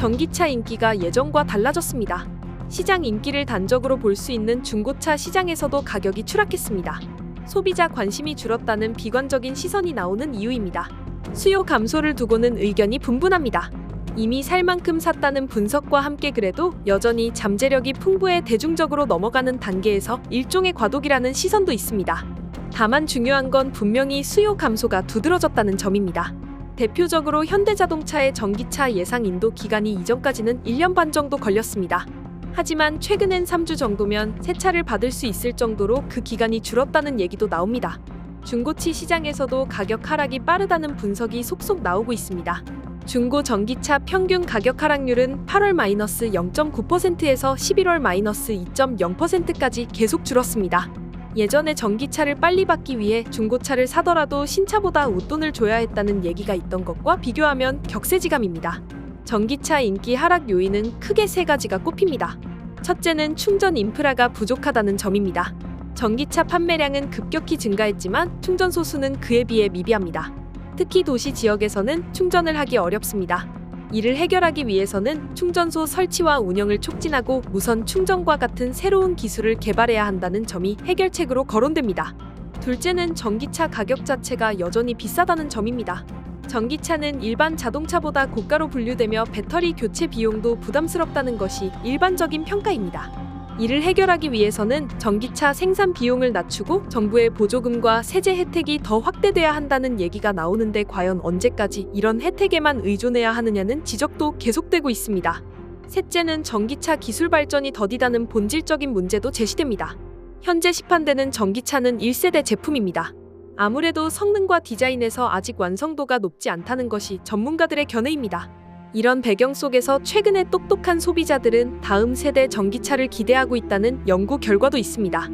전기차 인기가 예전과 달라졌습니다. 시장 인기를 단적으로 볼 수 있는 중고차 시장에서도 가격이 추락했습니다. 소비자 관심이 줄었다는 비관적인 시선이 나오는 이유입니다. 수요 감소를 두고는 의견이 분분합니다. 이미 살 만큼 샀다는 분석과 함께 그래도 여전히 잠재력이 풍부해 대중적으로 넘어가는 단계에서 일종의 과도기라는 시선도 있습니다. 다만 중요한 건 분명히 수요 감소가 두드러졌다는 점입니다. 대표적으로 현대자동차의 전기차 예상 인도 기간이 이전까지는 1년 반 정도 걸렸습니다. 하지만 최근엔 3주 정도면 새 차를 받을 수 있을 정도로 그 기간이 줄었다는 얘기도 나옵니다. 중고치 시장에서도 가격 하락이 빠르다는 분석이 속속 나오고 있습니다. 중고 전기차 평균 가격 하락률은 8월 마이너스 0.9%에서 11월 마이너스 2.0%까지 계속 줄었습니다. 예전에 전기차를 빨리 받기 위해 중고차를 사더라도 신차보다 웃돈을 줘야 했다는 얘기가 있던 것과 비교하면 격세지감입니다. 전기차 인기 하락 요인은 크게 세 가지가 꼽힙니다. 첫째는 충전 인프라가 부족하다는 점입니다. 전기차 판매량은 급격히 증가했지만 충전 소 수는 그에 비해 미비합니다. 특히 도시 지역에서는 충전을 하기 어렵습니다. 이를 해결하기 위해서는 충전소 설치와 운영을 촉진하고 무선 충전과 같은 새로운 기술을 개발해야 한다는 점이 해결책으로 거론됩니다. 둘째는 전기차 가격 자체가 여전히 비싸다는 점입니다. 전기차는 일반 자동차보다 고가로 분류되며 배터리 교체 비용도 부담스럽다는 것이 일반적인 평가입니다. 이를 해결하기 위해서는 전기차 생산 비용을 낮추고 정부의 보조금과 세제 혜택이 더 확대돼야 한다는 얘기가 나오는데 과연 언제까지 이런 혜택에만 의존해야 하느냐는 지적도 계속되고 있습니다. 셋째는 전기차 기술 발전이 더디다는 본질적인 문제도 제시됩니다. 현재 시판되는 전기차는 1세대 제품입니다. 아무래도 성능과 디자인에서 아직 완성도가 높지 않다는 것이 전문가들의 견해입니다. 이런 배경 속에서 최근에 똑똑한 소비자들은 다음 세대 전기차를 기대하고 있다는 연구 결과도 있습니다.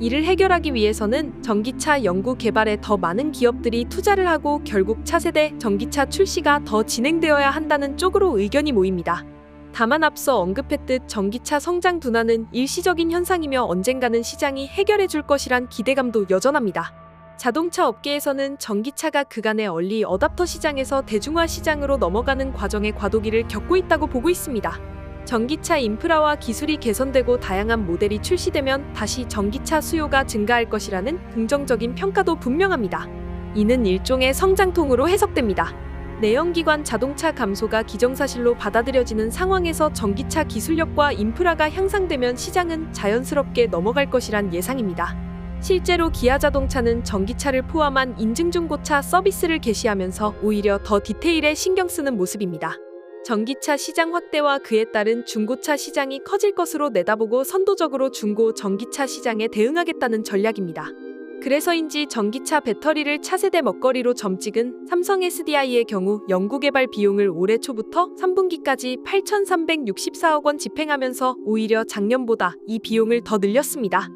이를 해결하기 위해서는 전기차 연구 개발에 더 많은 기업들이 투자를 하고 결국 차세대 전기차 출시가 더 진행되어야 한다는 쪽으로 의견이 모입니다. 다만 앞서 언급했듯 전기차 성장 둔화는 일시적인 현상이며 언젠가는 시장이 해결해 줄 것이란 기대감도 여전합니다. 자동차 업계에서는 전기차가 그간의 얼리 어답터 시장에서 대중화 시장으로 넘어가는 과정의 과도기를 겪고 있다고 보고 있습니다. 전기차 인프라와 기술이 개선되고 다양한 모델이 출시되면 다시 전기차 수요가 증가할 것이라는 긍정적인 평가도 분명합니다. 이는 일종의 성장통으로 해석됩니다. 내연기관 자동차 감소가 기정사실로 받아들여지는 상황에서 전기차 기술력과 인프라가 향상되면 시장은 자연스럽게 넘어갈 것이란 예상입니다. 실제로 기아 자동차는 전기차를 포함한 인증중고차 서비스를 개시하면서 오히려 더 디테일에 신경 쓰는 모습입니다. 전기차 시장 확대와 그에 따른 중고차 시장이 커질 것으로 내다보고 선도적으로 중고 전기차 시장에 대응하겠다는 전략입니다. 그래서인지 전기차 배터리를 차세대 먹거리로 점찍은 삼성 SDI의 경우 연구개발 비용을 올해 초부터 3분기까지 8,364억 원 집행하면서 오히려 작년보다 이 비용을 더 늘렸습니다.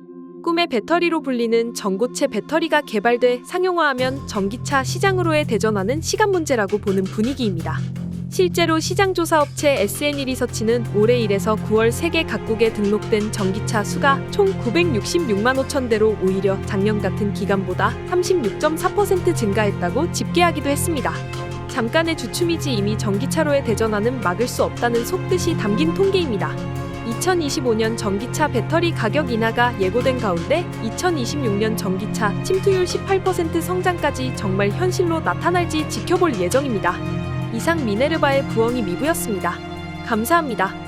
꿈의 배터리로 불리는 전고체 배터리가 개발돼 상용화하면 전기차 시장으로의 대전화는 시간 문제라고 보는 분위기입니다. 실제로 시장조사업체 SNE 리서치는 올해 1에서 9월 세계 각국에 등록된 전기차 수가 총 966만 5천 대로 오히려 작년 같은 기간보다 36.4% 증가했다고 집계하기도 했습니다. 잠깐의 주춤이지 이미 전기차로의 대전화는 막을 수 없다는 속뜻이 담긴 통계입니다. 2025년 전기차 배터리 가격 인하가 예고된 가운데 2026년 전기차 침투율 18% 성장까지 정말 현실로 나타날지 지켜볼 예정입니다. 이상 미네르바의 부엉이 미부였습니다. 감사합니다.